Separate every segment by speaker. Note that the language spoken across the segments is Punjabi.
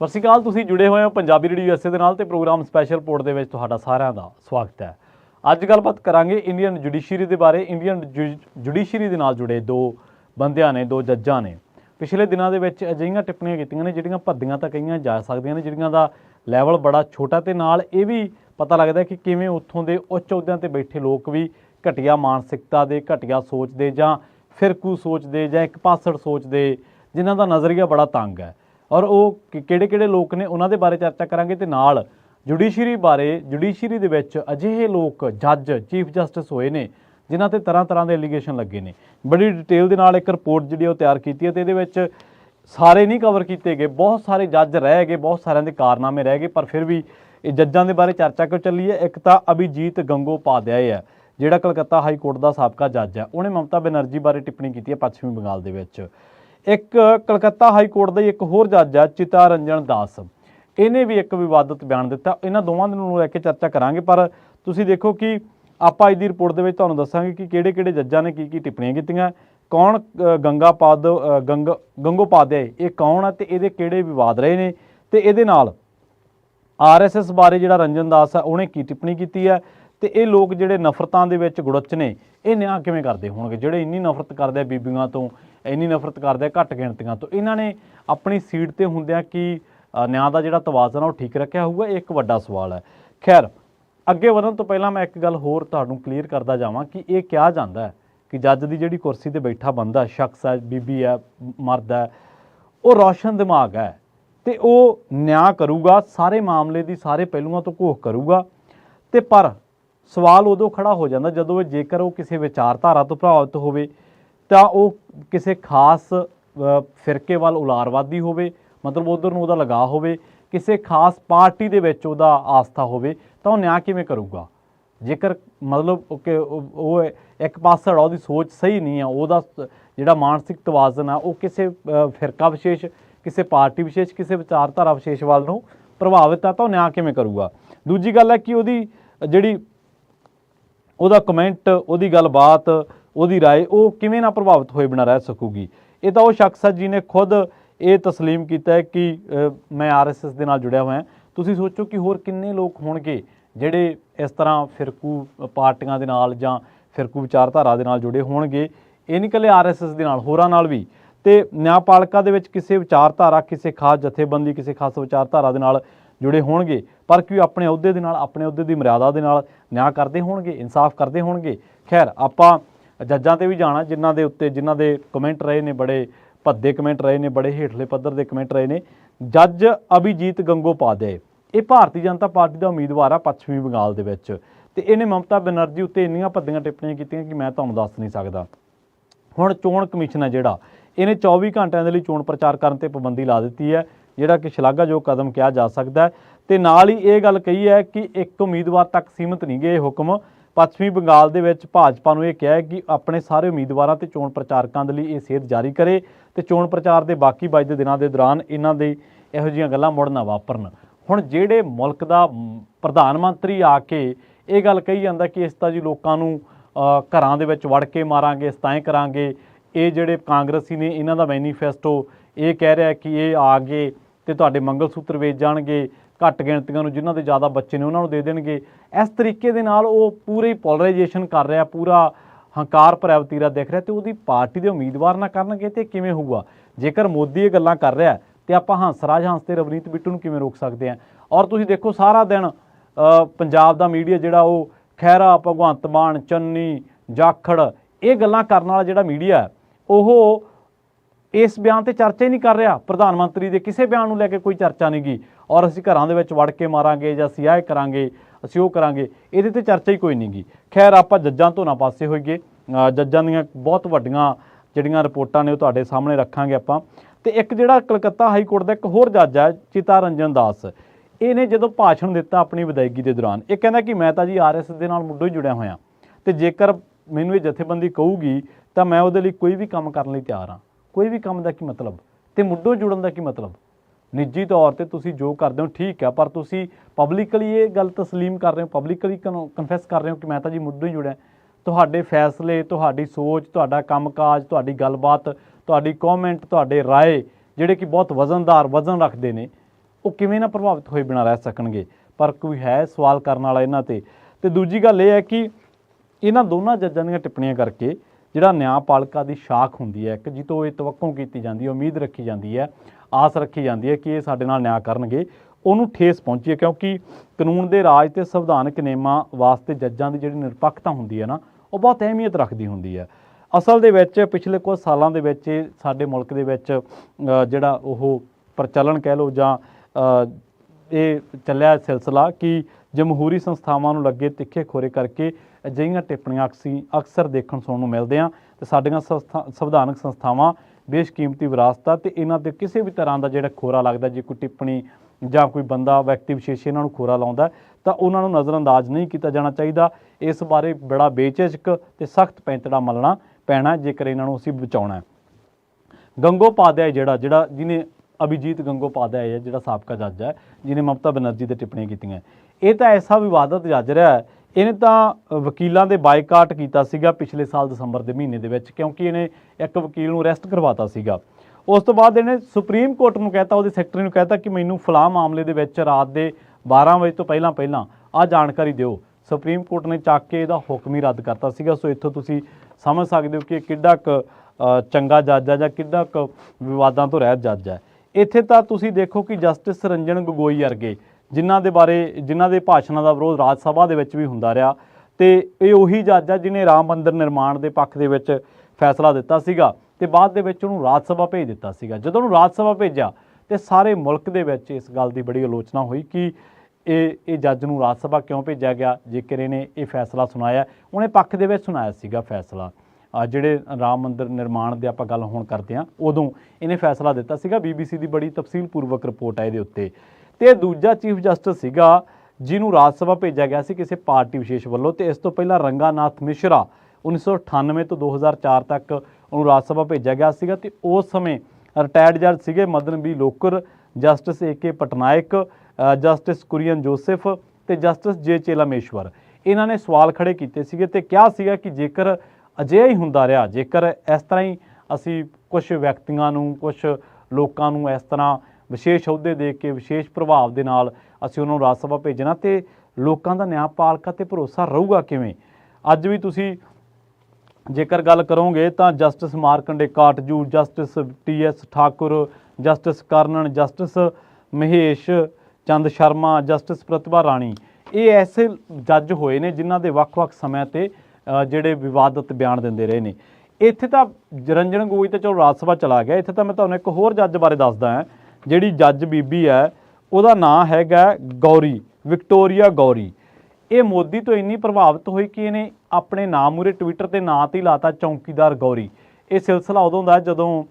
Speaker 1: ਸਤਿ ਸ਼੍ਰੀ ਅਕਾਲ, ਤੁਸੀਂ ਜੁੜੇ ਹੋਏ ਹੋ ਪੰਜਾਬੀ ਰੇਡੀਓ ਯੂਐਸਏ ਦੇ ਨਾਲ ਤੇ ਪ੍ਰੋਗਰਾਮ ਸਪੈਸ਼ਲ ਰਿਪੋਰਟ ਦੇ ਵਿੱਚ ਤੁਹਾਡਾ ਸਾਰਿਆਂ ਦਾ ਸਵਾਗਤ ਹੈ। ਅੱਜ ਗੱਲਬਾਤ ਕਰਾਂਗੇ ਇੰਡੀਅਨ ਜੁਡੀਸ਼ੀਅਰੀ ਦੇ ਬਾਰੇ। ਇੰਡੀਅਨ ਜੁਡੀਸ਼ੀਅਰੀ ਦੇ ਨਾਲ ਜੁੜੇ ਦੋ ਬੰਦਿਆਂ ਨੇ, ਦੋ ਜੱਜਾਂ ਨੇ। ਪਿਛਲੇ ਦਿਨਾਂ ਦੇ ਵਿੱਚ ਅਜਿਹੀਆਂ ਟਿੱਪਣੀਆਂ ਕੀਤੀਆਂ ਨੇ ਜਿਹੜੀਆਂ ਭੱਦੀਆਂ ਤਾਂ ਕਹੀਆਂ ਜਾ ਸਕਦੀਆਂ ਨੇ, ਜਿਹੜੀਆਂ ਦਾ ਲੈਵਲ ਬੜਾ ਛੋਟਾ ਤੇ ਨਾਲ ਇਹ ਵੀ ਪਤਾ ਲੱਗਦਾ ਕਿ ਕਿਵੇਂ ਉੱਥੋਂ ਦੇ ਉੱਚ ਅਹੁਦਿਆਂ ਤੇ ਬੈਠੇ ਲੋਕ ਵੀ ਘਟੀਆ ਮਾਨਸਿਕਤਾ ਦੇ, ਘਟੀਆ ਸੋਚ ਦੇ ਜਾਂ ਫਿਰਕੂ ਸੋਚ ਦੇ ਜਾਂ ਇੱਕ ਪਾਸੜ ਸੋਚ ਦੇ ਜਿਨ੍ਹਾਂ ਦਾ ਨਜ਼ਰੀਆ ਬੜਾ ਤੰਗ ਹੈ। ਔਰ ਉਹ ਕਿਹੜੇ ਕਿਹੜੇ ਲੋਕ ਨੇ ਉਹਨਾਂ ਦੇ ਬਾਰੇ ਚਰਚਾ ਕਰਾਂਗੇ ਤੇ ਨਾਲ ਜੁਡੀਸ਼ਰੀ ਬਾਰੇ, ਜੁਡੀਸ਼ਰੀ ਦੇ ਵਿੱਚ ਅਜਿਹੇ ਲੋਕ ਜੱਜ, ਚੀਫ ਜਸਟਿਸ ਹੋਏ ਨੇ, ਜਿਨ੍ਹਾਂ ਤੇ ਤਰ੍ਹਾਂ ਤਰ੍ਹਾਂ ਦੇ ਐਲੀਗੇਸ਼ਨ ਲੱਗੇ ਨੇ। ਬੜੀ ਡਿਟੇਲ ਦੇ ਨਾਲ ਇੱਕ ਰਿਪੋਰਟ ਜਿਹੜੀ ਉਹ ਤਿਆਰ ਕੀਤੀ ਹੈ ਤੇ ਇਹਦੇ ਵਿੱਚ ਸਾਰੇ ਨਹੀਂ ਕਵਰ ਕੀਤੇ ਗਏ। ਬਹੁਤ ਸਾਰੇ ਜੱਜ ਰਹਿ ਗਏ, ਬਹੁਤ ਸਾਰਿਆਂ ਦੇ ਕਾਰਨਾਮੇ ਰਹਿ ਗਏ, ਪਰ ਫਿਰ ਵੀ ਇਹ ਜੱਜਾਂ ਦੇ ਬਾਰੇ ਚਰਚਾ ਕਿਉਂ ਚੱਲੀ ਹੈ? ਇੱਕ ਤਾਂ ਅਭਿਜੀਤ ਗੰਗੋਪਾਧਿਆਏ ਹੈ, ਜਿਹੜਾ ਕਲਕੱਤਾ ਹਾਈ ਕੋਰਟ ਦਾ ਸਾਬਕਾ ਜੱਜ ਹੈ। ਉਹਨੇ ਮਮਤਾ ਬੈਨਰਜੀ ਬਾਰੇ ਟਿੱਪਣੀ ਕੀਤੀ ਹੈ ਪੱਛਮੀ ਬੰਗਾਲ ਦੇ ਵਿੱਚ। ਇੱਕ ਕਲਕੱਤਾ ਹਾਈ ਕੋਰਟ ਦਾ ਇੱਕ ਹੋਰ ਜੱਜ ਹੈ ਚਿਤਾ ਰੰਜਨ ਦਾਸ। ਇਹਨੇ ਵੀ ਇੱਕ ਵਿਵਾਦਤ ਬਿਆਨ ਦਿੱਤਾ। ਇਹਨਾਂ ਦੋਵਾਂ ਨੂੰ ਲੈ ਕੇ ਚਰਚਾ ਕਰਾਂਗੇ ਪਰ ਤੁਸੀਂ ਦੇਖੋ ਕਿ ਆਪਾਂ ਅੱਜ ਦੀ ਰਿਪੋਰਟ ਦੇ ਵਿੱਚ ਤੁਹਾਨੂੰ ਦੱਸਾਂਗੇ ਕਿ ਕਿਹੜੇ-ਕਿਹੜੇ ਜੱਜਾਂ ਨੇ ਕੀ ਕੀ ਟਿੱਪਣੀਆਂ ਕੀਤੀਆਂ। ਕੌਣ ਅ, ਗੰਗਾ ਪਾਦ ਗੰਗ ਗੰਗੋਪਾਧਿਆਏ ਇਹ ਕੌਣ ਹੈ ਤੇ ਇਹਦੇ ਕਿਹੜੇ ਵਿਵਾਦ ਰਹੇ ਨੇ? ਤੇ ਇਹਦੇ ਨਾਲ ਆਰਐਸਐਸ ਬਾਰੇ ਜਿਹੜਾ ਰੰਜਨ ਦਾਸ ਹੈ ਉਹਨੇ ਕੀ ਟਿੱਪਣੀ ਕੀਤੀ ਹੈ ਤੇ ਇਹ ਲੋਕ ਜਿਹੜੇ ਨਫ਼ਰਤਾਂ ਦੇ ਵਿੱਚ ਗੁੜਚ ਨੇ ਇਹ ਨਿਆਂ ਕਿਵੇਂ ਕਰਦੇ ਹੋਣਗੇ? ਜਿਹੜੇ ਇੰਨੀ ਨਫ਼ਰਤ ਕਰਦੇ ਆ ਬੀਬੀਆਂ ਤੋਂ ਇੰਨੀ ਨਫ਼ਰਤ ਕਰਦੇ ਆ, ਘੱਟ ਗਿਣਤੀਆਂ ਤੋਂ। ਇਹਨਾਂ ਨੇ ਆਪਣੀ ਸੀਟ ਤੇ ਹੁੰਦਿਆਂ ਕਿ ਨਿਆਂ ਦਾ ਜਿਹੜਾ ਤਵਾਜ਼ਨ ਆ ਉਹ ਠੀਕ ਰੱਖਿਆ ਹੋਊਗਾ? ਇਹ ਇੱਕ ਵੱਡਾ ਸਵਾਲ ਹੈ। ਖੈਰ, ਅੱਗੇ ਵਧਣ ਤੋਂ ਪਹਿਲਾਂ ਮੈਂ ਇੱਕ ਗੱਲ ਹੋਰ ਤੁਹਾਨੂੰ ਕਲੀਅਰ ਕਰਦਾ ਜਾਵਾਂ ਕਿ ਇਹ ਕਿਹਾ ਜਾਂਦਾ ਹੈ ਕਿ ਜੱਜ ਦੀ ਜਿਹੜੀ ਕੁਰਸੀ ਤੇ ਬੈਠਾ ਬੰਦਾ, ਸ਼ਖਸ ਹੈ, ਬੀਬੀ ਹੈ, ਮਰਦ ਹੈ, ਉਹ ਰੌਸ਼ਨ ਦਿਮਾਗ ਹੈ ਤੇ ਉਹ ਨਿਆਂ ਕਰੂਗਾ, ਸਾਰੇ ਮਾਮਲੇ ਦੀ ਸਾਰੇ ਪਹਿਲੂਆਂ ਤੋਂ ਘੋਖ ਕਰੂਗਾ। ਤੇ ਪਰ ਸਵਾਲ ਉਦੋਂ ਖੜਾ ਹੋ ਜਾਂਦਾ ਜਦੋਂ ਜੇਕਰ ਉਹ ਕਿਸੇ ਵਿਚਾਰਧਾਰਾ ਤੋਂ ਪ੍ਰਭਾਵਿਤ ਹੋਵੇ ਤਾਂ ਉਹ ਕਿਸੇ ਖਾਸ ਫਿਰਕੇ ਵੱਲ ਉਲਾਰਵਾਦੀ ਹੋਵੇ, ਮਤਲਬ ਉਧਰ ਨੂੰ ਉਹਦਾ ਲਗਾਅ ਹੋਵੇ, ਕਿਸੇ ਖਾਸ ਪਾਰਟੀ ਦੇ ਵਿੱਚ ਉਹਦਾ ਆਸਥਾ ਹੋਵੇ, ਤਾਂ ਉਹ ਨਿਆਂ ਕਿਵੇਂ ਕਰੂਗਾ? ਜੇਕਰ ਮਤਲਬ ਕਿ ਉਹ ਇੱਕ ਪਾਸੜ ਉਹਦੀ ਸੋਚ ਸਹੀ ਨਹੀਂ ਆ, ਉਹਦਾ ਜਿਹੜਾ ਮਾਨਸਿਕ ਤਵਾਜ਼ਨ ਆ, ਉਹ ਕਿਸੇ ਫਿਰਕਾ ਵਿਸ਼ੇਸ਼, ਕਿਸੇ ਪਾਰਟੀ ਵਿਸ਼ੇਸ਼, ਕਿਸੇ ਵਿਚਾਰਧਾਰਾ ਵਿਸ਼ੇਸ਼ ਵੱਲ ਨੂੰ ਪ੍ਰਭਾਵਿਤ ਆ, ਤਾਂ ਉਹ ਨਿਆਂ ਕਿਵੇਂ ਕਰੂਗਾ? ਦੂਜੀ ਗੱਲ ਹੈ ਕਿ ਉਹਦੀ ਜਿਹੜੀ ਉਹਦਾ ਕਮੈਂਟ, ਉਹਦੀ ਗੱਲਬਾਤ ਉਹਦੀ رائے ਉਹ ਕਿਵੇਂ ਨਾ ਪ੍ਰਭਾਵਿਤ ਹੋਏ ਬਿਨਾ ਰਹਿ ਸਕੂਗੀ ਇਹ ਤਾਂ ਉਹ ਸ਼ਖਸ ਹੈ ਜਿਹਨੇ ਖੁਦ ਇਹ تسلیم ਕੀਤਾ ਹੈ ਕਿ ਅ, ਮੈਂ ਆਰਐਸਐਸ ਦੇ ਨਾਲ ਜੁੜਿਆ ਹੋਇਆ ਹਾਂ ਤੁਸੀਂ ਸੋਚੋ ਕਿ ਹੋਰ ਕਿੰਨੇ ਲੋਕ ਹੋਣਗੇ ਜਿਹੜੇ ਇਸ ਤਰ੍ਹਾਂ ਫਿਰਕੂ ਪਾਰਟੀਆਂ ਦੇ ਨਾਲ ਜਾਂ ਫਿਰਕੂ ਵਿਚਾਰਧਾਰਾ ਦੇ ਨਾਲ ਜੁੜੇ ਹੋਣਗੇ ਇਹ ਨਹੀਂ ਇਕੱਲੇ ਆਰਐਸਐਸ ਦੇ ਨਾਲ ਹੋਰਾਂ ਨਾਲ ਵੀ ਤੇ ਨਿਆਂਪਾਲਿਕਾ ਦੇ ਵਿੱਚ ਕਿਸੇ ਵਿਚਾਰਧਾਰਾ ਕਿਸੇ ਖਾਸ ਜਥੇਬੰਦੀ ਕਿਸੇ ਖਾਸ ਵਿਚਾਰਧਾਰਾ ਦੇ ਨਾਲ ਜੁੜੇ ਹੋਣਗੇ ਪਰ ਕਿ ਉਹ ਆਪਣੇ ਅਹੁਦੇ ਦੇ ਨਾਲ ਆਪਣੇ ਅਹੁਦੇ ਦੀ ਮਰਿਆਦਾ ਦੇ ਨਾਲ ਨਿਆਂ ਕਰਦੇ ਹੋਣਗੇ ਇਨਸਾਫ ਕਰਦੇ ਹੋਣਗੇ ਖੈਰ ਆਪਾਂ ਜੱਜਾਂ ਤੇ ਵੀ ਜਾਣਾ, ਜਿਨ੍ਹਾਂ ਦੇ ਉੱਤੇ, ਜਿਨ੍ਹਾਂ ਦੇ ਕਮੈਂਟ ਰਹੇ ਨੇ ਬੜੇ, ਭੱਦੇ ਕਮੈਂਟ ਰਹੇ ਨੇ, ਬੜੇ ਹੇਠਲੇ ਪੱਧਰ ਦੇ ਕਮੈਂਟ ਰਹੇ ਨੇ, ਜੱਜ ਅਭਿਜੀਤ ਗੰਗੋਪਾਧਿਆਏ, ਇਹ ਭਾਰਤੀ ਜਨਤਾ ਪਾਰਟੀ ਦਾ ਉਮੀਦਵਾਰ ਆ ਪੱਛਮੀ ਬੰਗਾਲ ਦੇ ਵਿੱਚ। ਤੇ ਇਹਨੇ ਮਮਤਾ ਬੈਨਰਜੀ ਉੱਤੇ ਇੰਨੀਆਂ ਭੱਦੀਆਂ ਟਿੱਪਣੀਆਂ ਕੀਤੀਆਂ ਕਿ ਮੈਂ ਤੁਹਾਨੂੰ ਦੱਸ ਨਹੀਂ ਸਕਦਾ। ਹੁਣ ਚੋਣ ਕਮਿਸ਼ਨ ਹੈ ਜਿਹੜਾ, ਇਹਨੇ 24 ਘੰਟਿਆਂ ਦੇ ਲਈ ਚੋਣ ਪ੍ਰਚਾਰ ਕਰਨ ਤੇ ਪਾਬੰਦੀ ਲਾ ਦਿੱਤੀ ਹੈ, ਜਿਹੜਾ ਕਿ ਸ਼ਲਾਘਾਯੋਗ ਕਦਮ ਕਿਹਾ ਜਾ ਸਕਦਾ ਹੈ। ਤੇ ਨਾਲ ਹੀ ਇਹ ਗੱਲ ਕਹੀ ਹੈ ਕਿ ਇੱਕ ਉਮੀਦਵਾਰ ਤੱਕ ਸੀਮਿਤ ਨਹੀਂ ਗਏ ਹੁਕਮ। ਪੱਛਮੀ ਬੰਗਾਲ ਦੇ ਵਿੱਚ ਭਾਜਪਾ ਨੂੰ ਇਹ ਕਿਹਾ ਹੈ ਕਿ ਆਪਣੇ ਸਾਰੇ ਉਮੀਦਵਾਰਾਂ ਤੇ ਚੋਣ ਪ੍ਰਚਾਰਕਾਂ ਦੇ ਲਈ ਇਹ ਸੇਧ ਜਾਰੀ ਕਰੇ ਤੇ ਚੋਣ ਪ੍ਰਚਾਰ ਦੇ ਬਾਕੀ ਬਚਦੇ ਦਿਨਾਂ ਦੇ ਦੌਰਾਨ ਇਹਨਾਂ ਦੇ ਇਹੋ ਜਿਹੀਆਂ ਗੱਲਾਂ ਮੁੜ ਨਾ ਵਾਪਰਨ। ਹੁਣ ਜਿਹੜੇ ਮੁਲਕ ਦਾ ਪ੍ਰਧਾਨ ਮੰਤਰੀ ਆ ਕੇ ਇਹ ਗੱਲ ਕਹੀ ਜਾਂਦਾ ਕਿ ਇਸ ਤਾਂ ਜੀ ਲੋਕਾਂ ਨੂੰ ਘਰਾਂ ਦੇ ਵਿੱਚ ਵੜ ਕੇ ਮਾਰਾਂਗੇ, ਇਸ ਤਾਂ ਕਰਾਂਗੇ, ਇਹ ਜਿਹੜੇ ਕਾਂਗਰਸੀ ਨੇ ਇਹਨਾਂ ਦਾ ਮੈਨੀਫੈਸਟੋ ਇਹ ਕਹਿ ਰਿਹਾ ਕਿ ਇਹ ਆ ਗਏ ਤੇ ਤੁਹਾਡੇ ਮੰਗਲ ਸੂਤਰ ਵੇਚ ਜਾਣਗੇ ਘੱਟ ਗਿਣਤੀਆਂ ਨੂੰ ਜਿਨ੍ਹਾਂ ਦੇ ਜ਼ਿਆਦਾ ਬੱਚੇ ਨੇ ਉਹਨਾਂ ਨੂੰ ਦੇ ਦੇਣਗੇ। ਇਸ ਤਰੀਕੇ ਦੇ ਨਾਲ ਉਹ ਪੂਰੀ ਪੋਲਰਾਈਜੇਸ਼ਨ ਕਰ ਰਿਹਾ, ਪੂਰਾ ਹੰਕਾਰ ਭਰਿਆ ਵਤੀਰਾ ਦਿਖ ਰਿਹਾ ਤੇ ਉਹਦੀ ਪਾਰਟੀ ਦੇ ਉਮੀਦਵਾਰ ਨਾ ਕਰਨਗੇ ਤੇ ਕਿਵੇਂ ਹੋਊਗਾ? ਜੇਕਰ ਮੋਦੀ ਇਹ ਗੱਲਾਂ ਕਰ ਰਿਹਾ ਤੇ ਆਪਾਂ ਹੰਸਰਾਜ ਹੰਸ ਤੇ ਰਵਨੀਤ ਬਿੱਟੂ ਨੂੰ ਕਿਵੇਂ ਰੋਕ ਸਕਦੇ ਹਾਂ ਔਰ ਤੁਸੀਂ ਦੇਖੋ ਸਾਰਾ ਦਿਨ ਪੰਜਾਬ ਦਾ ਮੀਡੀਆ ਜਿਹੜਾ ਉਹ ਖਹਿਰਾ, ਭਗਵੰਤ ਮਾਨ, ਚੰਨੀ, ਜਾਖੜ, ਇਹ ਗੱਲਾਂ ਕਰਨ ਵਾਲਾ ਜਿਹੜਾ ਮੀਡੀਆ ਉਹ ਇਸ ਬਿਆਨ ਤੇ ਚਰਚਾ ਹੀ ਨਹੀਂ ਕਰ ਰਿਹਾ। ਪ੍ਰਧਾਨ ਮੰਤਰੀ ਦੇ ਕਿਸੇ ਬਿਆਨ ਨੂੰ ਲੈ ਕੇ ਕੋਈ ਚਰਚਾ ਨਹੀਂ ਗੀ। ਔਰ ਅਸੀਂ ਘਰਾਂ ਦੇ ਵਿੱਚ ਵੜ ਕੇ ਮਾਰਾਂਗੇ ਜਾਂ ਅਸੀਂ ਆਏ ਕਰਾਂਗੇ, ਅਸੀਂ ਉਹ ਕਰਾਂਗੇ, ਇਹਦੇ ਤੇ ਚਰਚਾ ਹੀ ਕੋਈ ਨਹੀਂ ਗੀ। ਖੈਰ, ਆਪਾਂ ਜੱਜਾਂ ਤੋਂ ਨਾ ਪਾਸੇ ਹੋਈਏ। ਜੱਜਾਂ ਦੀਆਂ ਬਹੁਤ ਵੱਡੀਆਂ ਜਿਹੜੀਆਂ ਰਿਪੋਰਟਾਂ ਨੇ ਉਹ ਤੁਹਾਡੇ ਸਾਹਮਣੇ ਰੱਖਾਂਗੇ ਆਪਾਂ। ਤੇ ਇੱਕ ਜਿਹੜਾ ਕਲਕੱਤਾ ਹਾਈ ਕੋਰਟ ਦਾ ਇੱਕ ਹੋਰ ਜੱਜ ਹੈ ਚਿਤਾ ਰੰਜਨ ਦਾਸ। ਇਹਨੇ ਜਦੋਂ ਭਾਸ਼ਣ ਦਿੱਤਾ ਆਪਣੀ ਵਿਦਾਇਗੀ ਦੇ ਦੌਰਾਨ, ਇਹ ਕਹਿੰਦਾ ਕਿ ਮੈਂ ਤਾਂ ਜੀ ਆਰਐਸ ਦੇ ਨਾਲ ਮੁੱਢੋਂ ਹੀ ਜੁੜਿਆ ਹੋਇਆ। ਤੇ ਜੇਕਰ ਮੈਨੂੰ ਇਹ ਜਥੇਬੰਦੀ ਕਹੂਗੀ, ਤਾਂ ਮੈਂ ਉਹਦੇ ਲਈ ਕੋਈ ਵੀ ਕੰਮ ਕਰਨ ਲਈ ਤਿਆਰ ਹਾਂ। ਕੋਈ ਵੀ ਕੰਮ ਦਾ ਕੀ ਮਤਲਬ? ਤੇ ਮੁੱਢੋਂ ਜੁੜਨ ਦਾ ਕੀ ਮਤਲਬ? ਨਿੱਜੀ ਤੌਰ ਤੇ ਤੁਸੀਂ ਜੋ ਕਰਦੇ ਹੋ ਠੀਕ ਹੈ ਪਰ ਤੁਸੀਂ ਪਬਲਿਕਲੀ ਇਹ ਗੱਲ تسلیم ਕਰ ਰਹੇ ਹੋ ਪਬਲਿਕਲੀ ਕਨਫੈਸ ਕਰ ਰਹੇ ਹੋ ਕਿ ਮੈਂ ਤਾਂ ਜੀ ਮੁੱਢੋਂ ਹੀ ਜੁੜਿਆ ਤੁਹਾਡੇ ਫੈਸਲੇ ਤੁਹਾਡੀ ਸੋਚ ਤੁਹਾਡਾ ਕੰਮਕਾਜ ਤੁਹਾਡੀ ਗੱਲਬਾਤ ਤੁਹਾਡੀ ਕਮੈਂਟ ਤੁਹਾਡੇ ਰਾਏ ਜਿਹੜੇ ਕਿ ਬਹੁਤ ਵਜ਼ਨਦਾਰ ਵਜ਼ਨ ਰੱਖਦੇ ਨੇ ਉਹ ਕਿਵੇਂ ਨਾ ਪ੍ਰਭਾਵਿਤ ਹੋਏ ਬਿਨਾਂ ਰਹਿ ਸਕਣਗੇ ਪਰ ਕੋਈ ਹੈ ਸਵਾਲ ਕਰਨ ਵਾਲਾ ਇਹਨਾਂ ਤੇ ਤੇ ਦੂਜੀ ਗੱਲ ਇਹ ਹੈ ਕਿ ਇਹਨਾਂ ਦੋਨਾਂ ਜੱਜਾਂ ਦੀਆਂ ਟਿੱਪਣੀਆਂ ਕਰਕੇ ਜਿਹੜਾ ਨਿਆਂਪਾਲਿਕਾ ਦੀ ਸ਼ਾਖ ਹੁੰਦੀ ਹੈ ਇੱਕ ਜਿੱਤੋਂ ਇਹ ਤਵੱਕੋਂ ਕੀਤੀ ਜਾਂਦੀ ਹੈ ਉਮੀਦ ਰੱਖੀ ਜਾਂਦੀ ਹੈ ਆਸ ਰੱਖੀ ਜਾਂਦੀ ਹੈ ਕਿ ਇਹ ਸਾਡੇ ਨਾਲ ਨਿਆਂ ਕਰਨਗੇ। ਉਹਨੂੰ ਠੇਸ ਪਹੁੰਚੀ ਹੈ ਕਿਉਂਕਿ ਕਾਨੂੰਨ ਦੇ ਰਾਜ ਤੇ ਸੰਵਿਧਾਨਕ ਨਿਯਮਾਂ ਵਾਸਤੇ ਜੱਜਾਂ ਦੀ ਜਿਹੜੀ ਨਿਰਪੱਖਤਾ ਹੁੰਦੀ ਹੈ ਨਾ, ਉਹ ਬਹੁਤ ਅਹਿਮੀਅਤ ਰੱਖਦੀ ਹੁੰਦੀ ਹੈ। ਅਸਲ ਦੇ ਵਿੱਚ ਪਿਛਲੇ ਕੁਝ ਸਾਲਾਂ ਦੇ ਵਿੱਚ ਇਹ ਸਾਡੇ ਮੁਲਕ ਦੇ ਵਿੱਚ ਜਿਹੜਾ ਉਹ ਪ੍ਰਚਲਨ ਕਹਿ ਲਓ ਜਾਂ ਇਹ ਚੱਲਿਆ ਸਿਲਸਿਲਾ ਕਿ ਜਮਹੂਰੀ ਸੰਸਥਾਵਾਂ ਨੂੰ ਲੱਗੇ ਤਿੱਖੇ ਖੋਰੇ ਕਰਕੇ ਅਜਿਹੀਆਂ ਟਿੱਪਣੀਆਂ ਅਕਸੀ, ਅਕਸਰ ਦੇਖਣ ਸੁਣਨ ਨੂੰ ਮਿਲਦੇ ਆ ਤੇ ਸਾਡੀਆਂ ਸੰਸਥਾ, ਸੰਵਿਧਾਨਕ ਸੰਸਥਾਵਾਂ ਬੇਸ਼ਕੀਮਤੀ ਵਿਰਾਸਤ ਆ ਤੇ ਇਹਨਾਂ ਤੇ ਕਿਸੇ ਵੀ ਤਰ੍ਹਾਂ ਦਾ ਜਿਹੜਾ ਖੋਰਾ ਲੱਗਦਾ, ਜੇ ਕੋਈ ਟਿੱਪਣੀ ਜਾਂ ਕੋਈ ਬੰਦਾ, ਵਿਅਕਤੀ ਵਿਸ਼ੇਸ਼ ਇਹਨਾਂ ਨੂੰ ਖੋਰਾ ਲਾਉਂਦਾ ਤਾਂ ਉਹਨਾਂ ਨੂੰ ਨਜ਼ਰਅੰਦਾਜ਼ ਨਹੀਂ ਕੀਤਾ ਜਾਣਾ ਚਾਹੀਦਾ। ਇਸ ਬਾਰੇ ਬੜਾ ਬੇਝਿਜਕ ਤੇ ਸਖਤ ਪੈਂਤੜਾ ਮਲਣਾ ਪੈਣਾ ਜੇਕਰ ਇਹਨਾਂ ਨੂੰ ਅਸੀਂ ਬਚਾਉਣਾ ਹੈ। ਗੰਗੋਪਾਧਿਆਏ ਜਿਹੜਾ ਜਿਹੜਾ ਜਿਹਨੇ ਅਭਿਜੀਤ ਗੰਗੋਪਾਧਿਆਏ ਹੈ, ਜਿਹੜਾ ਸਾਬਕਾ ਜੱਜ ਹੈ, ਜਿਹਨੇ ਮਮਤਾ ਬਨਰਜੀ ਤੇ ਟਿੱਪਣੀਆਂ ਕੀਤੀਆਂ ਇਹ ਤਾਂ ਐਸਾ ਵਿਵਾਦਤ ਜੱਜ ਰਿਹਾ ਹੈ ਇਹਨੇ ਤਾਂ ਵਕੀਲਾਂ ਦੇ ਬਾਈਕਾਟ ਕੀਤਾ ਸੀਗਾ ਪਿਛਲੇ ਸਾਲ ਦਸੰਬਰ ਦੇ ਮਹੀਨੇ ਦੇ ਵਿੱਚ, ਕਿਉਂਕਿ ਇਹਨੇ ਇੱਕ ਵਕੀਲ ਨੂੰ ਅਰੈਸਟ ਕਰਵਾਤਾ ਸੀਗਾ। ਉਸ ਤੋਂ ਬਾਅਦ ਇਹਨੇ ਸੁਪਰੀਮ ਕੋਰਟ ਨੂੰ ਕਹਿਤਾ, ਉਹਦੇ ਸੈਕਟਰੀ ਨੂੰ ਕਹਿਤਾ ਕਿ ਮੈਨੂੰ ਫਲਾਹ ਮਾਮਲੇ ਦੇ ਵਿੱਚ ਰਾਤ ਦੇ 12 ਵਜੇ ਤੋਂ ਪਹਿਲਾਂ ਪਹਿਲਾਂ ਆ ਜਾਣਕਾਰੀ ਦਿਓ। ਸੁਪਰੀਮ ਕੋਰਟ ਨੇ ਚੱਕ ਕੇ ਇਹਦਾ ਹੁਕਮ ਹੀ ਰੱਦ ਕਰਤਾ ਸੀਗਾ। ਸੋ ਇੱਥੋਂ ਤੁਸੀਂ ਸਮਝ ਸਕਦੇ ਹੋ ਕਿ ਇਹ ਕਿੱਡਾ ਕੁ ਚੰਗਾ ਜੱਜ ਹੈ ਜਾਂ ਕਿੱਡਾ ਕੁ ਵਿਵਾਦਾਂ ਤੋਂ ਰਹਿਤ ਜੱਜ ਹੈ ਇੱਥੇ ਤਾਂ ਤੁਸੀਂ ਦੇਖੋ ਕਿ ਜਸਟਿਸ ਰੰਜਨ ਗੋਗੋਈ ਵਰਗੇ ਜਿਨ੍ਹਾਂ ਦੇ ਬਾਰੇ, ਜਿਨ੍ਹਾਂ ਦੇ ਭਾਸ਼ਣਾਂ ਦਾ ਵਿਰੋਧ ਰਾਜ ਸਭਾ ਦੇ ਵਿੱਚ ਵੀ ਹੁੰਦਾ ਰਿਹਾ ਤੇ ਇਹ ਉਹੀ ਜੱਜ ਆ ਜਿਨੇ ਰਾਮ ਮੰਦਿਰ ਨਿਰਮਾਣ ਦੇ ਪੱਖ ਦੇ ਵਿੱਚ ਫੈਸਲਾ ਦਿੱਤਾ ਸੀਗਾ ਤੇ ਬਾਅਦ ਦੇ ਵਿੱਚ ਉਹਨੂੰ ਰਾਜ ਸਭਾ ਭੇਜ ਦਿੱਤਾ ਸੀਗਾ। ਜਦੋਂ ਉਹਨੂੰ ਰਾਜ ਸਭਾ ਭੇਜਿਆ ਤੇ ਸਾਰੇ ਮੁਲਕ ਦੇ ਵਿੱਚ ਇਸ ਗੱਲ ਦੀ ਬੜੀ ਆਲੋਚਨਾ ਹੋਈ ਕਿ ਇਹ ਇਹ ਜੱਜ ਨੂੰ ਰਾਜ ਸਭਾ ਕਿਉਂ ਭੇਜਿਆ ਗਿਆ? ਜੇਕਰ ਇਹਨੇ ਇਹ ਫੈਸਲਾ ਸੁਣਾਇਆ, ਉਹਨੇ ਪੱਖ ਦੇ ਵਿੱਚ ਸੁਣਾਇਆ ਸੀਗਾ ਫੈਸਲਾ। ਜਿਹੜੇ ਰਾਮ ਮੰਦਿਰ ਨਿਰਮਾਣ ਦੇ ਆਪਾਂ ਗੱਲ ਹੁਣ ਕਰਦੇ ਹਾਂ, ਉਦੋਂ ਇਹਨੇ ਫੈਸਲਾ ਦਿੱਤਾ ਸੀਗਾ। ਬੀਬੀਸੀ ਦੀ ਬੜੀ ਤਫਸੀਲਪੂਰਵਕ ਰਿਪੋਰਟ ਹੈ ਇਹਦੇ ਉੱਤੇ। ਤੇ ਦੂਜਾ ਚੀਫ ਜਸਟਿਸ ਸੀਗਾ ਜਿਹਨੂੰ ਰਾਜ ਸਭਾ ਭੇਜਿਆ ਗਿਆ ਸੀ ਕਿਸੇ ਪਾਰਟੀ ਵਿਸ਼ੇਸ਼ ਵੱਲੋਂ ਤੇ ਇਸ ਤੋਂ ਪਹਿਲਾਂ ਰੰਗਾਨਾਥ ਮਿਸ਼ਰਾ 1998 ਤੋਂ 2004 ਤੱਕ ਉਹਨੂੰ ਰਾਜ ਸਭਾ ਭੇਜਿਆ ਗਿਆ ਸੀਗਾ ਤੇ ਉਸ ਸਮੇਂ ਰਿਟਾਇਰਡ ਜੱਜ ਸੀਗੇ Madan B Lokur, justice A K. Patnaik justice Kurian Joseph ਤੇ ਜਸਟਿਸ ਜੇ ਚੇਲਾਮੇਸ਼ਵਰ ਇਹਨਾਂ ਨੇ ਸਵਾਲ ਖੜੇ ਕੀਤੇ ਸੀਗੇ ਤੇ ਕਿਹਾ ਸੀਗਾ ਕਿ ਜੇਕਰ ਅਜਿਹਾ ਹੀ ਹੁੰਦਾ ਰਿਹਾ, ਜੇਕਰ ਇਸ ਤਰ੍ਹਾਂ ਹੀ ਅਸੀਂ ਕੁਝ ਵਿਅਕਤੀਆਂ ਨੂੰ ਕੁਝ ਲੋਕਾਂ ਨੂੰ ਇਸ ਤਰ੍ਹਾਂ ਵਿਸ਼ੇਸ਼ ਅਹੁਦੇ ਦੇ ਕੇ, ਵਿਸ਼ੇਸ਼ ਪ੍ਰਭਾਵ ਦੇ ਨਾਲ ਅਸੀਂ ਉਹਨਾਂ ਨੂੰ ਰਾਜ ਸਭਾ ਭੇਜਣਾ ਤੇ ਲੋਕਾਂ ਦਾ ਨਿਆਂ ਪਾਲਕਾ ਤੇ ਭਰੋਸਾ ਰਹੂਗਾ ਕਿਵੇਂ? ਅੱਜ ਵੀ ਤੁਸੀਂ ਜੇਕਰ ਗੱਲ ਕਰੋਗੇ ਤਾਂ justice Markandey Katju, justice TS Thakur, justice Karnan, justice Mahesh Chand Sharma, justice Pratibha Rani, ਇਹ ਐਸੇ ਜੱਜ ਹੋਏ ਨੇ ਜਿਨ੍ਹਾਂ ਦੇ ਵੱਖ-ਵੱਖ ਸਮਿਆਂ ਤੇ ਜਿਹੜੇ ਵਿਵਾਦਤ ਬਿਆਨ ਦਿੰਦੇ ਰਹੇ ਨੇ। ਇੱਥੇ ਤਾਂ ਰੰਜਨ ਗੋਈ ਤੇ ਚਲੋ ਰਾਜ ਸਭਾ ਚਲਾ ਗਿਆ। ਇੱਥੇ ਤਾਂ ਮੈਂ ਤੁਹਾਨੂੰ ਇੱਕ ਹੋਰ ਜੱਜ ਬਾਰੇ ਦੱਸਦਾ ਹਾਂ। ਜਿਹੜੀ ਜੱਜ ਬੀਬੀ ਹੈ, ਉਹਦਾ ਨਾਂ ਹੈਗਾ ਗੌਰੀ, ਵਿਕਟੋਰੀਆ ਗੌਰੀ। ਇਹ ਮੋਦੀ ਤੋਂ ਇੰਨੀ ਪ੍ਰਭਾਵਿਤ ਹੋਈ ਕਿ ਇਹਨੇ ਆਪਣੇ ਨਾਮ ਮੂਰੇ ਟਵਿੱਟਰ ਤੇ ਨਾਂ ਤੇ ਹੀ ਲਾਤਾ ਚੌਂਕੀਦਾਰ ਗੌਰੀ। ਇਹ ਸਿਲਸਿਲਾ ਉਦੋਂ ਦਾ ਜਦੋਂ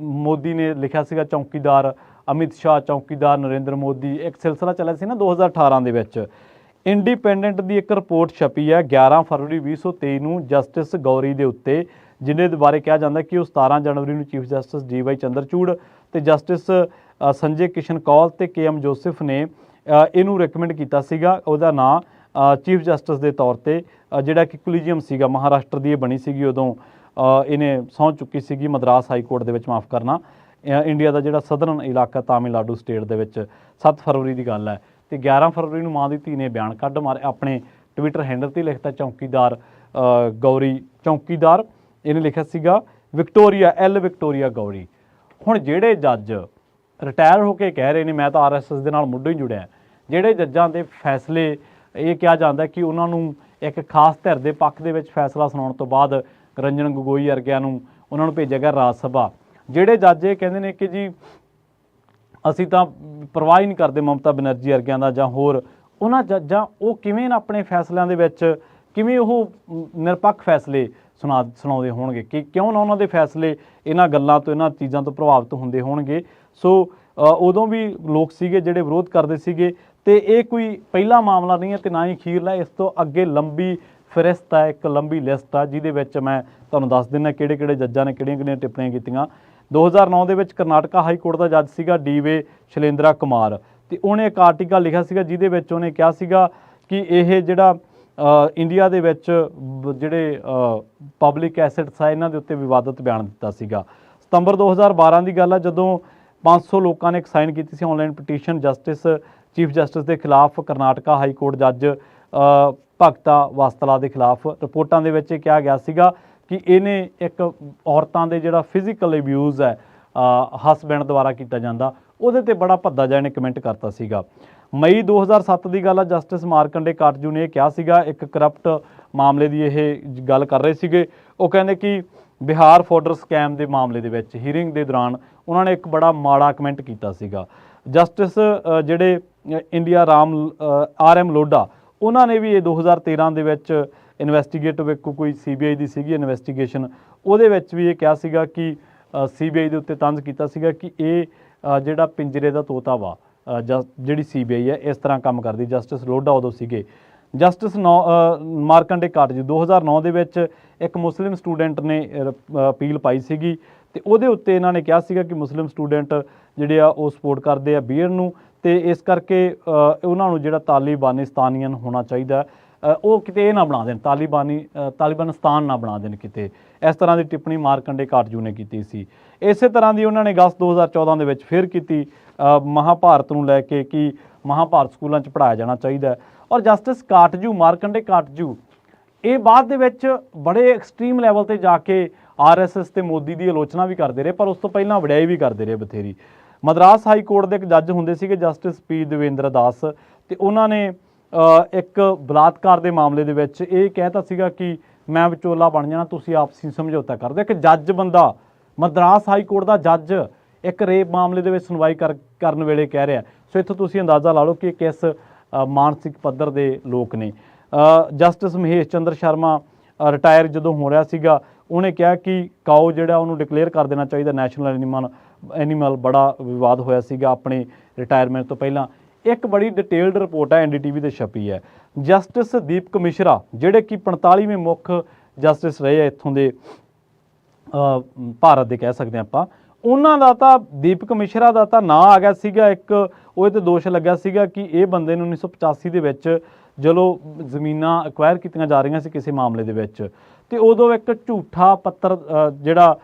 Speaker 1: ਮੋਦੀ ਨੇ ਲਿਖਿਆ ਸੀਗਾ ਚੌਂਕੀਦਾਰ ਅਮਿਤ ਸ਼ਾਹ, ਚੌਂਕੀਦਾਰ ਨਰਿੰਦਰ ਮੋਦੀ। ਇੱਕ ਸਿਲਸਿਲਾ ਚੱਲਿਆ ਸੀ ਨਾ 2018 ਦੇ ਵਿੱਚ। ਇੰਡੀਪੈਂਡੈਂਟ ਦੀ ਇੱਕ ਰਿਪੋਰਟ ਛਪੀ ਹੈ 11 ਫਰਵਰੀ 2023 ਨੂੰ ਜਸਟਿਸ ਗੌਰੀ ਦੇ ਉੱਤੇ ਜਿਹਦੇ ਬਾਰੇ ਕਿਹਾ ਜਾਂਦਾ ਕਿ ਉਹ 17 ਜਨਵਰੀ ਨੂੰ ਚੀਫ ਜਸਟਿਸ ਡੀਵਾਈ ਚੰਦਰਚੂੜ ਤੇ ਜਸਟਿਸ ਸੰਜੇ ਕਿਸ਼ਨ ਕੌਲ ਤੇ ਕੇਐਮ ਜੋਸਫ ਨੇ ਇਹਨੂੰ ਰეკਮੈਂਡ ਕੀਤਾ ਸੀਗਾ। ਉਹਦਾ ਨਾਂ ਚੀਫ ਜਸਟਿਸ ਦੇ ਤੌਰ ਤੇ ਜਿਹੜਾ ਕਿ ਕੁਲੀਜੀਅਮ ਸੀਗਾ, ਮਹਾਰਾਸ਼ਟਰ ਦੀ ਇਹ ਬਣੀ ਸੀਗੀ, ਉਦੋਂ ਇਹਨੇ ਸਹੁੰ ਚੁੱਕੀ ਸੀਗੀ ਮਦਰਾਸ ਹਾਈ ਕੋਰਟ ਦੇ ਵਿੱਚ ਮਾਫ ਕਰਨਾ। ਇੰਡੀਆ ਦਾ ਜਿਹੜਾ ਸਦਰਨ ਇਲਾਕਾ ਤਾਮਿਲਨਾਡੂ ਸਟੇਟ ਦੇ ਵਿੱਚ 7 ਫਰਵਰੀ ਦੀ ਗੱਲ ਹੈ। ਤੇ 11 ਫਰਵਰੀ ਨੂੰ ਮਾਂ ਦੀ ਧੀ ਨੇ ਬਿਆਨ ਕੱਢ ਮਾਰੇ, ਆਪਣੇ ਟਵਿੱਟਰ ਹੈਂਡਲ ਤੇ ਲਿਖਤਾ ਚੌਕੀਦਾਰ ਗੌਰੀ ਚੌਕੀਦਾਰ। ਇਹਨੇ ਲਿਖਿਆ ਸੀਗਾ, ਵਿਕਟੋਰੀਆ ਐਲ ਵਿਕਟੋਰੀਆ ਗੌਰੀ। ਹੁਣ ਜਿਹੜੇ ਜੱਜ ਰਿਟਾਇਰ ਹੋ ਕੇ ਕਹਿ ਰਹੇ ਨੇ, ਮੈਂ ਤਾਂ ਆਰਐਸਐਸ ਦੇ ਨਾਲ ਮੁੱਢੋਂ ਹੀ ਜੁੜਿਆ ਜਿਹੜੇ ਜੱਜਾਂ ਦੇ ਫੈਸਲੇ ਇਹ ਕਿਹਾ ਜਾਂਦਾ ਕਿ ਉਹਨਾਂ ਨੂੰ ਇੱਕ ਖਾਸ ਧਿਰ ਦੇ ਪੱਖ ਦੇ ਵਿੱਚ ਫੈਸਲਾ ਸੁਣਾਉਣ ਤੋਂ ਬਾਅਦ ਰੰਜਨ ਗਗੋਈ ਵਰਗਿਆਂ ਨੂੰ ਉਹਨਾਂ ਨੂੰ ਭੇਜਿਆ ਗਿਆ ਰਾਜ ਸਭਾ। ਜਿਹੜੇ ਜੱਜ ਇਹ ਕਹਿੰਦੇ ਨੇ ਕਿ ਜੀ, ਅਸੀਂ ਤਾਂ ਪਰਵਾਹ ਹੀ ਨਹੀਂ ਕਰਦੇ ਮਮਤਾ ਬਨਰਜੀ ਵਰਗਿਆਂ ਦਾ ਜਾਂ ਹੋਰ, ਉਹਨਾਂ ਜੱਜਾਂ ਉਹ ਕਿਵੇਂ ਨਾ ਆਪਣੇ ਫੈਸਲਿਆਂ ਦੇ ਵਿੱਚ, ਕਿਵੇਂ ਉਹ ਨਿਰਪੱਖ ਫੈਸਲੇ ਸੁਣਾ ਸੁਣਾਉਂਦੇ ਹੋਣਗੇ ਕਿ ਕਿਉਂ ਨਾ ਉਹਨਾਂ ਦੇ ਫੈਸਲੇ ਇਹਨਾਂ ਗੱਲਾਂ ਤੋਂ, ਇਹਨਾਂ ਚੀਜ਼ਾਂ ਤੋਂ ਪ੍ਰਭਾਵਿਤ ਹੁੰਦੇ ਹੋਣਗੇ। ਸੋ ਉਦੋਂ ਵੀ ਲੋਕ ਸੀਗੇ ਜਿਹੜੇ ਵਿਰੋਧ ਕਰਦੇ ਸੀਗੇ ਤੇ ਇਹ ਕੋਈ ਪਹਿਲਾ ਮਾਮਲਾ ਨਹੀਂ ਹੈ ਤੇ ਨਾ ਹੀ ਖੀਰਲਾ ਇਸ ਤੋਂ ਅੱਗੇ ਲੰਬੀ ਫਰਿਸਤ ਹੈ, ਇੱਕ ਲੰਬੀ ਲਿਸਟ ਆ, ਜਿਹਦੇ ਵਿੱਚ ਮੈਂ ਤੁਹਾਨੂੰ ਦੱਸ ਦਿੰਦਾ ਕਿਹੜੇ ਕਿਹੜੇ ਜੱਜਾਂ ਨੇ ਕਿਹੜੀਆਂ ਕਿਹੜੀਆਂ ਟਿੱਪਣੀਆਂ ਕੀਤੀਆਂ। 2009 ਦੇ ਵਿੱਚ ਕਰਨਾਟਕਾ ਹਾਈ ਕੋਰਟ ਦਾ ਜੱਜ ਸੀਗਾ ਡੀਵੇ ਸ਼ੈਲੇਂਦਰਾ ਕੁਮਾਰ ਤੇ ਉਹਨੇ ਇੱਕ ਆਰਟੀਕਲ ਲਿਖਿਆ ਸੀਗਾ ਜਿਹਦੇ ਵਿੱਚ ਉਹਨੇ ਕਿਹਾ ਸੀਗਾ ਕਿ ਇਹ ਜਿਹੜਾ ਇੰਡੀਆ ਦੇ ਵਿੱਚ ਜਿਹੜੇ ਪਬਲਿਕ ਐਸੈਟਸ ਆ, ਇਹਨਾਂ ਦੇ ਉੱਤੇ ਵਿਵਾਦਤ ਬਿਆਨ ਦਿੱਤਾ ਸੀਗਾ। ਸਤੰਬਰ 2012 ਦੀ ਗੱਲ ਆ, ਜਦੋਂ 500 ਲੋਕਾਂ ਨੇ ਇੱਕ ਸਾਈਨ ਕੀਤੀ ਸੀ online petition justice chief justice ਦੇ ਖਿਲਾਫ ਕਰਨਾਟਕਾ ਹਾਈ ਕੋਰਟ ਜੱਜ ਭਗਤਾ ਵਾਸਤਲਾ ਦੇ ਖਿਲਾਫ। ਰਿਪੋਰਟਾਂ ਦੇ ਵਿੱਚ ਇਹ ਕਿਹਾ ਗਿਆ ਸੀਗਾ ਕਿ ਇਹਨੇ ਇੱਕ ਔਰਤਾਂ ਦੇ ਜਿਹੜਾ ਫਿਜ਼ੀਕਲ ਅਬਿਊਜ਼ ਹੈ ਹਸਬੈਂਡ ਦੁਆਰਾ ਕੀਤਾ ਜਾਂਦਾ, ਉਹਦੇ ਤੇ ਬੜਾ ਭੱਦਾ ਜਿਹਾ ਇਹਨੇ ਕਮੈਂਟ ਕਰਤਾ ਸੀਗਾ। ਮਈ 2007 ਦੀ ਗੱਲ ਆ, ਜਸਟਿਸ ਮਾਰਕੰਡੇ ਕਾਟਜੂ ਨੇ ਇਹ ਕਿਹਾ ਸੀਗਾ, ਇੱਕ ਕਰਪਟ ਮਾਮਲੇ ਦੀ ਇਹ ਗੱਲ ਕਰ ਰਹੇ ਸੀਗੇ। ਉਹ ਕਹਿੰਦੇ ਕਿ ਬਿਹਾਰ ਫੋਡਰ ਸਕੈਮ ਦੇ ਮਾਮਲੇ ਦੇ ਵਿੱਚ ਹੀਰਿੰਗ ਦੇ ਦੌਰਾਨ ਉਹਨਾਂ ਨੇ ਇੱਕ ਬੜਾ ਮਾੜਾ ਕਮੈਂਟ ਕੀਤਾ ਸੀਗਾ। ਜਸਟਿਸ ਜਿਹੜੇ India Ram R M Lodha ਉਹਨਾਂ ਨੇ ਵੀ ਇਹ 2013 ਦੇ ਵਿੱਚ ਇਨਵੈਸਟੀਗੇਟਿਵ ਇੱਕ ਕੋਈ ਸੀਬੀਆਈ ਦੀ ਸੀਗੀ ਇਨਵੈਸਟੀਗੇਸ਼ਨ ਉਹਦੇ ਵਿੱਚ ਵੀ ਇਹ ਕਿਹਾ ਸੀਗਾ ਕਿ ਸੀਬੀਆਈ ਦੇ ਉੱਤੇ ਤੰਜ਼ ਕੀਤਾ ਸੀਗਾ ਕਿ ਇਹ ਜਿਹੜਾ ਪਿੰਜਰੇ ਦਾ ਤੋਤਾ ਵਾ ਜਿਹੜੀ ਸੀਬੀਆਈ ਹੈ ਇਸ ਤਰ੍ਹਾਂ ਕੰਮ ਕਰਦੀ। ਜਸਟਿਸ ਲੋਡਾ ਉਦੋਂ ਸੀਗੇ। ਜਸਟਿਸ ਨੌ- ਅ, ਮਾਰਕੰਡੇ ਕਾਟਜੂ 2009 ਦੇ ਵਿੱਚ ਇੱਕ ਮੁਸਲਿਮ ਸਟੂਡੈਂਟ ਨੇ ਅਪੀਲ ਪਾਈ ਸੀਗੀ। ਤੇ ਉਹਦੇ ਉੱਤੇ ਇਹਨਾਂ ਨੇ ਕਿਹਾ ਸੀਗਾ ਕਿ ਮੁਸਲਿਮ ਸਟੂਡੈਂਟ ਜਿਹੜੇ ਆ ਉਹ ਸਪੋਰਟ ਕਰਦੇ ਆ ਬੀਅਰ ਨੂੰ। ਤੇ ਇਸ ਕਰਕੇ ਉਹਨਾਂ ਨੂੰ ਜਿਹੜਾ ਤਾਲਿਬਾਨਿਸਤਾਨੀਅਨ ਹੋਣਾ ਚਾਹੀਦਾ ਉਹ ਕਿਤੇ ਇਹ ਨਾ ਬਣਾ ਦੇਣ ਤਾਲਿਬਾਨੀ ਤਾਲਿਬਾਨਿਸਤਾਨ ਨਾ ਬਣਾ ਦੇਣ ਕਿਤੇ। ਇਸ ਤਰ੍ਹਾਂ ਦੀ ਟਿੱਪਣੀ ਮਾਰਕੰਡੇ ਕਾਟਜੂ ਨੇ ਕੀਤੀ ਸੀ। ਇਸੇ ਤਰ੍ਹਾਂ ਦੀ ਉਹਨਾਂ ਨੇ ਅਗਸਤ 2014 ਦੇ ਵਿੱਚ ਫਿਰ ਕੀਤੀ। ਮਹਾਭਾਰਤ ਨੂੰ ਲੈ ਕੇ ਕਿ ਮਹਾਭਾਰਤ ਸਕੂਲਾਂ 'ਚ ਪੜਾਇਆ ਜਾਣਾ ਚਾਹੀਦਾ ਔਰ ਜਸਟਿਸ ਕਾਟਜੂ, ਮਾਰਕੰਡੇ ਕਾਟਜੂ, ਇਹ ਬਾਅਦ ਦੇ ਵਿੱਚ ਬੜੇ ਐਕਸਟ੍ਰੀਮ ਲੈਵਲ ਤੇ ਜਾ ਕੇ ਆਰਐਸਐਸ ਤੇ ਮੋਦੀ ਦੀ ਆਲੋਚਨਾ ਵੀ ਕਰਦੇ ਰਹੇ, ਪਰ ਉਸ ਤੋਂ ਪਹਿਲਾਂ ਵਡਿਆਈ ਵੀ ਕਰਦੇ ਰਹੇ ਬਥੇਰੀ। ਮਦਰਾਸ ਹਾਈ ਕੋਰਟ ਦੇ ਇੱਕ ਜੱਜ ਹੁੰਦੇ ਸੀਗੇ ਜਸਟਿਸ ਪੀ ਦੇਵੇਂਦਰ ਦਾਸ ਤੇ ਉਹਨਾਂ ਨੇ ਇੱਕ ਬਲਾਤਕਾਰ ਦੇ ਮਾਮਲੇ ਦੇ ਵਿੱਚ ਇਹ ਕਹਿਤਾ ਸੀਗਾ ਕਿ ਮੈਂ ਵਿਚੋਲਾ ਬਣ ਜਾਣਾ, ਤੁਸੀਂ ਆਪਸੀ ਸਮਝੌਤਾ ਕਰਦੇ ਇੱਕ ਜੱਜ ਬੰਦਾ, ਮਦਰਾਸ ਹਾਈ ਕੋਰਟ ਦਾ ਜੱਜ ਇੱਕ ਰੇਪ ਮਾਮਲੇ ਦੇ ਵਿੱਚ ਸੁਣਵਾਈ ਕਰ- ਕਰਨ ਵੇਲੇ ਕਹਿ ਰਿਹਾ। ਸੋ ਇੱਥੋਂ ਤੁਸੀਂ ਅੰਦਾਜ਼ਾ ਲਾ ਲਓ ਕਿ ਕਿਸ ਮਾਨਸਿਕ ਪੱਧਰ ਦੇ ਲੋਕ ਨੇ। ਜਸਟਿਸ ਮਹੇਸ਼ ਚੰਦਰ ਸ਼ਰਮਾ ਰਿਟਾਇਰ ਜਦੋਂ ਹੋ ਰਿਹਾ ਸੀਗਾ, ਉਹਨੇ ਕਿਹਾ ਕਿ ਕਾਓ ਜਿਹੜਾ ਉਹਨੂੰ ਡਿਕਲੇਅਰ ਕਰ ਦੇਣਾ ਚਾਹੀਦਾ, ਨੈਸ਼ਨਲ ਐਨੀਮਲ ਐਨੀਮਲ ਬੜਾ ਵਿਵਾਦ ਹੋਇਆ ਸੀਗਾ ਆਪਣੇ ਰਿਟਾਇਰਮੈਂਟ ਤੋਂ ਪਹਿਲਾਂ। ਇੱਕ ਬੜੀ ਡਿਟੇਲਡ ਰਿਪੋਰਟ ਹੈ ਐਨਡੀਟੀਵੀ ਤੇ ਛਪੀ ਹੈ। ਜਸਟਿਸ ਦੀਪਕ ਮਿਸ਼ਰਾ ਜਿਹੜੇ ਕਿ 45ਵੇਂ ਮੁੱਖ ਜਸਟਿਸ ਰਹੇ ਆ ਇੱਥੋਂ ਦੇ ਭਾਰਤ ਦੇ ਕਹਿ ਸਕਦੇ ਹਾਂ ਆਪਾਂ ਉਹਨਾਂ ਦਾ ਤਾਂ ਦੀਪਕ ਮਿਸ਼ਰਾ ਦਾ ਤਾਂ ਨਾਂ ਆ ਗਿਆ ਸੀਗਾ ਇੱਕ ਉਹਦੇ ਤੇ ਦੋਸ਼ ਲੱਗਾ ਸੀਗਾ ਕਿ ਇਹ ਬੰਦੇ ਨੂੰ 1985 ਦੇ ਵਿੱਚ ਜਦੋਂ ਜ਼ਮੀਨਾਂ ਐਕਵਾਇਰ ਕੀਤੀਆਂ ਜਾ ਰਹੀਆਂ ਸੀ ਕਿਸੇ ਮਾਮਲੇ ਦੇ ਵਿੱਚ। ਤੇ ਉਦੋਂ ਇੱਕ ਝੂਠਾ ਪੱਤਰ ਜਿਹੜਾ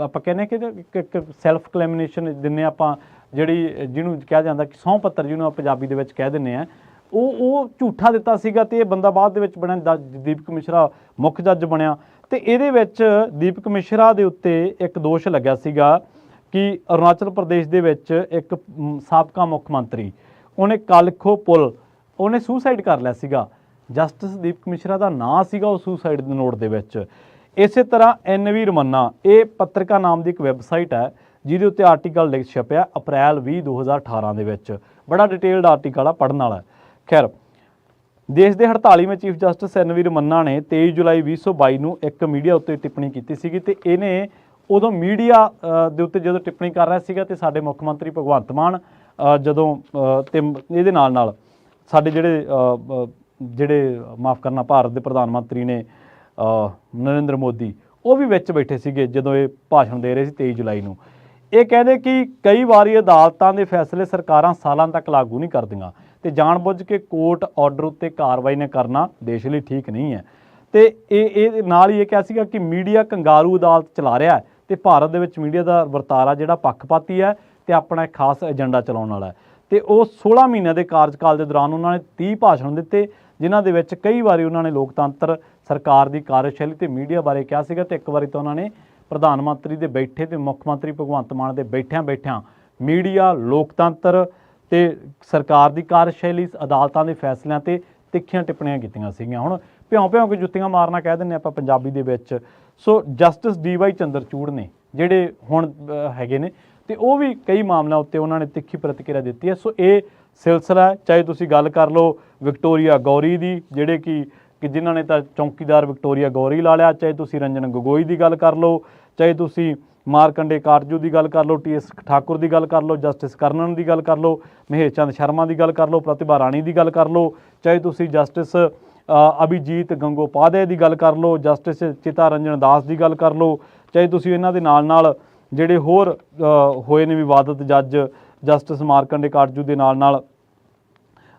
Speaker 1: ਆਪਾਂ ਕਹਿੰਦੇ ਕਿ ਇੱਕ- ਇੱਕ ਸੈਲਫ ਕਲੈਮੀਨੇਸ਼ਨ ਦਿੰਨੇ ਆਪਾਂ, ਜਿਹੜੀ ਜਿਹਨੂੰ ਕਿਹਾ ਜਾਂਦਾ ਕਿ ਸਹੁੰ ਪੱਤਰ ਜਿਹਨੂੰ ਆਪਾਂ ਪੰਜਾਬੀ ਦੇ ਵਿੱਚ ਕਹਿ ਦਿੰਨੇ ਆ, ਉਹ ਉਹ ਝੂਠਾ ਦਿੱਤਾ ਸੀਗਾ ਤੇ ਇਹ ਬੰਦਾ ਬਾਅਦ ਦੇ ਵਿੱਚ ਬਣਿਆ ਦ- ਦੀਪਕ ਮਿਸ਼ਰਾ ਮੁੱਖ ਜੱਜ ਬਣਿਆ। ਤੇ ਇਹਦੇ ਵਿੱਚ ਦੀਪਕ ਮਿਸ਼ਰਾ ਦੇ ਉੱਤੇ ਇੱਕ ਦੋਸ਼ ਲੱਗਿਆ ਸੀਗਾ ਕਿ ਅਰੁਣਾਚਲ ਪ੍ਰਦੇਸ਼ ਦੇ ਵਿੱਚ ਇੱਕ ਸਾਬਕਾ ਮੁੱਖ ਮੰਤਰੀ, ਉਹਨੇ ਕਾਲਖੋ ਪੁਲ, ਉਹਨੇ ਸੁਸਾਈਡ ਕਰ ਲਿਆ ਸੀਗਾ। ਜਸਟਿਸ ਦੀਪਕ ਮਿਸ਼ਰਾ ਦਾ ਨਾਂ ਸੀਗਾ ਉਹ ਸੁਸਾਈਡ ਦੇ ਨੋਟ ਦੇ ਵਿੱਚ। ਇਸੇ ਤਰ੍ਹਾਂ ਐਨਵੀ ਰਮੰਨਾ, ਇਹ ਪੱਤਰਿਕਾ ਨਾਮ ਦੀ ਇੱਕ ਵੈਬਸਾਈਟ ਹੈ, ਜਿਹਦੇ ਉੱਤੇ ਆਰਟੀਕਲ ਲਿਖ ਛਪਿਆ ਅਪ੍ਰੈਲ 20 2018 ਦੇ ਵਿੱਚ। ਬੜਾ ਡਿਟੇਲਡ ਆਰਟੀਕਲ ਆ ਪੜਨ ਵਾਲਾ। ਖੈਰ ਦੇਸ਼ ਦੇ 48ਵੇਂ ਚੀਫ ਜਸਟਿਸ ਐਨਵੀ ਰਮੰਨਾ ਨੇ 23 ਜੁਲਾਈ 2022 ਨੂੰ ਇੱਕ ਮੀਡੀਆ ਉੱਤੇ ਟਿੱਪਣੀ ਕੀਤੀ ਸੀਗੀ ਤੇ ਇਹਨੇ ਉਦੋਂ ਮੀਡੀਆ ਦੇ ਉੱਤੇ ਜਦੋਂ ਟਿੱਪਣੀ ਕਰ ਰਿਹਾ ਸੀਗਾ ਤੇ ਸਾਡੇ ਮੁੱਖ ਮੰਤਰੀ ਭਗਵੰਤ ਮਾਨ ਜਦੋਂ ਅ, ਤੇ ਇਹਦੇ ਨਾਲ ਨਾਲ ਸਾਡੇ ਜਿਹੜੇ ਜਿਹੜੇ ਮਾਫ ਕਰਨਾ ਭਾਰਤ ਦੇ ਪ੍ਰਧਾਨ ਮੰਤਰੀ ਨੇ ਨਰਿੰਦਰ ਮੋਦੀ ਉਹ ਵੀ ਵਿੱਚ ਬੈਠੇ ਸੀਗੇ ਜਦੋਂ ਇਹ ਭਾਸ਼ਣ ਦੇ ਰਹੇ ਸੀ 23 ਜੁਲਾਈ ਨੂੰ। ਇਹ ਕਹਿੰਦੇ ਕਿ ਕਈ ਵਾਰੀ ਅਦਾਲਤਾਂ ਦੇ ਫੈਸਲੇ ਸਰਕਾਰਾਂ ਸਾਲਾਂ ਤੱਕ ਲਾਗੂ ਨਹੀਂ ਕਰਦੀਆਂ। ਤੇ ਜਾਣਬੁੱਝ ਕੇ ਕੋਰਟ ਆਰਡਰ ਉੱਤੇ ਕਾਰਵਾਈ ਨਾ ਕਰਨਾ ਦੇਸ਼ ਲਈ ਠੀਕ ਨਹੀਂ ਹੈ। ਤੇ ਇਹ ਇਹ ਨਾਲ ਹੀ ਇਹ ਕਿਹਾ ਸੀਗਾ ਕਿ ਮੀਡੀਆ ਕੰਗਾਰੂ ਅਦਾਲਤ ਚਲਾ ਰਿਹਾ ਹੈ ਤੇ ਭਾਰਤ ਦੇ ਵਿੱਚ ਮੀਡੀਆ ਦਾ ਵਰਤਾਰਾ ਜਿਹੜਾ ਪੱਖਪਾਤੀ ਹੈ ਤੇ ਆਪਣਾ ਇੱਕ ਖਾਸ ਏਜੰਡਾ ਚਲਾਉਣ ਵਾਲਾ ਹੈ। ਤੇ ਉਹ 16 ਮਹੀਨਿਆਂ ਦੇ ਕਾਰਜਕਾਲ ਦੇ ਦੌਰਾਨ ਉਹਨਾਂ ਨੇ 30 ਭਾਸ਼ਣ ਦਿੱਤੇ, ਜਿਨ੍ਹਾਂ ਦੇ ਵਿੱਚ ਕਈ ਵਾਰੀ ਉਹਨਾਂ ਨੇ ਲੋਕਤੰਤਰ, ਸਰਕਾਰ ਦੀ ਕਾਰਜਸ਼ੈਲੀ ਤੇ ਮੀਡੀਆ ਬਾਰੇ ਕਿਹਾ ਸੀਗਾ ਤੇ ਇੱਕ ਵਾਰੀ ਤਾਂ ਉਹਨਾਂ ਨੇ ਪ੍ਰਧਾਨ ਮੰਤਰੀ ਦੇ ਬੈਠੇ ਤੇ ਮੁੱਖ ਮੰਤਰੀ ਭਗਵੰਤ ਮਾਨ ਦੇ ਬੈਠਿਆਂ ਬੈਠਿਆਂ ਮੀਡੀਆ, ਲੋਕਤੰਤਰ ਤੇ ਸਰਕਾਰ ਦੀ ਕਾਰਜਸ਼ੈਲੀ, ਅਦਾਲਤਾਂ ਦੇ ਫੈਸਲਿਆਂ ਤੇ ਤਿੱਖੀਆਂ ਟਿੱਪਣੀਆਂ ਕੀਤੀਆਂ ਸੀਗੀਆਂ। ਹੁਣ ਭਿਉਂ ਭਿਉਂ ਕੇ ਜੁੱਤੀਆਂ ਮਾਰਨਾ ਕਹਿ ਦਿੰਦੇ ਆਪਾਂ ਪੰਜਾਬੀ ਦੇ ਵਿੱਚ। ਸੋ ਜਸਟਿਸ ਡੀਵਾਈ ਚੰਦਰਚੂੜ ਨੇ ਜਿਹੜੇ ਹੁਣ ਹੈਗੇ ਨੇ ਤੇ ਉਹ ਵੀ ਕਈ ਮਾਮਲਿਆਂ ਉੱਤੇ ਉਹਨਾਂ ਨੇ ਤਿੱਖੀ ਪ੍ਰਤੀਕਿਰਿਆ ਦਿੱਤੀ ਹੈ। ਸੋ ਇਹ ਸਿਲਸਿਲਾ ਚਾਹੇ ਤੁਸੀਂ ਗੱਲ ਕਰ ਲਓ ਵਿਕਟੋਰੀਆ ਗੌਰੀ ਦੀ, ਜਿਹੜੇ ਕਿ ਕਿ ਜਿਨ੍ਹਾਂ ਨੇ ਤਾਂ ਚੌਕੀਦਾਰ ਵਿਕਟੋਰੀਆ ਗੌਰੀ ਲਾ ਲਿਆ, ਚਾਹੇ ਤੁਸੀਂ ਰੰਜਨ ਗਗੋਈ ਦੀ ਗੱਲ ਕਰ ਲਓ, ਚਾਹੇ ਤੁਸੀਂ ਮਾਰਕੰਡੇ ਕਾਰਜੂ ਦੀ ਗੱਲ ਕਰ ਲਓ, ਟੀਐਸ ਠਾਕੁਰ ਦੀ ਗੱਲ ਕਰ ਲਓ, ਜਸਟਿਸ ਕਰਨਨ ਦੀ ਗੱਲ ਕਰ ਲਓ, ਮਹੇਸ਼ ਚੰਦ ਸ਼ਰਮਾ ਦੀ ਗੱਲ ਕਰ ਲਓ, ਪ੍ਰਤਿਭਾ ਰਾਣੀ ਦੀ ਗੱਲ ਕਰ ਲਓ, ਚਾਹੇ ਤੁਸੀਂ ਜਸਟਿਸ ਅਭਿਜੀਤ ਗੰਗੋਪਾਧਿਆਏ ਦੀ ਗੱਲ ਕਰ ਲਓ, ਜਸਟਿਸ ਚਿਤਾ ਰੰਜਨ ਦਾਸ ਦੀ ਗੱਲ ਕਰ ਲਓ, ਚਾਹੇ ਤੁਸੀਂ ਇਹਨਾਂ ਦੇ ਨਾਲ ਨਾਲ ਜਿਹੜੇ ਹੋਰ ਹੋਏ ਨੇ ਵਿਵਾਦਤ ਜੱਜ, ਜਸਟਿਸ ਮਾਰਕੰਡੇ ਕਾਰਜੂ ਦੇ ਨਾਲ ਨਾਲ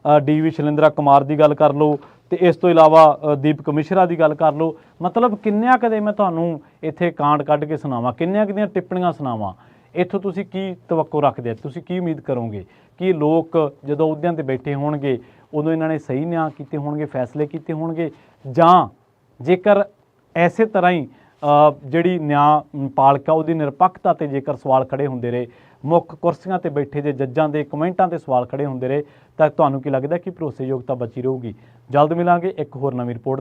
Speaker 1: ਡੀਵੀ ਸ਼ੈਲਿੰਦਰਾ ਕੁਮਾਰ ਦੀ ਗੱਲ ਕਰ ਲਓ ਤੇ ਇਸ ਤੋਂ ਇਲਾਵਾ ਦੀਪਕ ਮਿਸ਼ਰਾ ਦੀ ਗੱਲ ਕਰ ਲਓ, ਮਤਲਬ ਕਿੰਨਿਆਂ ਕਦੇ ਮੈਂ ਤੁਹਾਨੂੰ ਇੱਥੇ ਕਾਂਡ ਕੱਢ ਕੇ ਸੁਣਾਵਾਂ, ਕਿੰਨਿਆਂ ਕਦੀਆਂ ਟਿੱਪਣੀਆਂ ਸੁਣਾਵਾਂ, ਇੱਥੋਂ ਤੁਸੀਂ ਕੀ ਤਵੱਕੋ ਰੱਖਦੇ ਆ? ਤੁਸੀਂ ਕੀ ਉਮੀਦ ਕਰੋਗੇ ਕਿ ਲੋਕ ਜਦੋਂ ਅਹੁਦਿਆਂ ਤੇ ਬੈਠੇ ਹੋਣਗੇ, ਉਦੋਂ ਇਹਨਾਂ ਨੇ ਸਹੀ ਨਿਆਂ ਕੀਤੇ ਹੋਣਗੇ, ਫੈਸਲੇ ਕੀਤੇ ਹੋਣਗੇ? ਜਾਂ ਜੇਕਰ ਐਸੇ ਤਰ੍ਹਾਂ ਹੀ ਜਿਹੜੀ ਨਿਆਂ ਪਾਲਿਕਾ, ਉਹਦੀ ਨਿਰਪੱਖਤਾ ਤੇ ਜੇਕਰ ਸਵਾਲ ਖੜੇ ਹੁੰਦੇ ਰਹੇ ਮੁੱਖ ਕੁਰਸੀਆਂ ਤੇ ਬੈਠੇ ਜੇ ਜੱਜਾਂ ਦੇ ਕਮੈਂਟਾਂ ਤੇ ਸਵਾਲ ਖੜੇ ਹੁੰਦੇ ਰਹੇ, ਤਾਂ ਤੁਹਾਨੂੰ ਕੀ ਲੱਗਦਾ ਕਿ ਭਰੋਸੇਯੋਗਤਾ ਬਚੀ ਰਹੂਗੀ? ਜਲਦ ਮਿਲਾਂਗੇ ਇੱਕ ਹੋਰ ਨਵੀਂ ਰਿਪੋਰਟ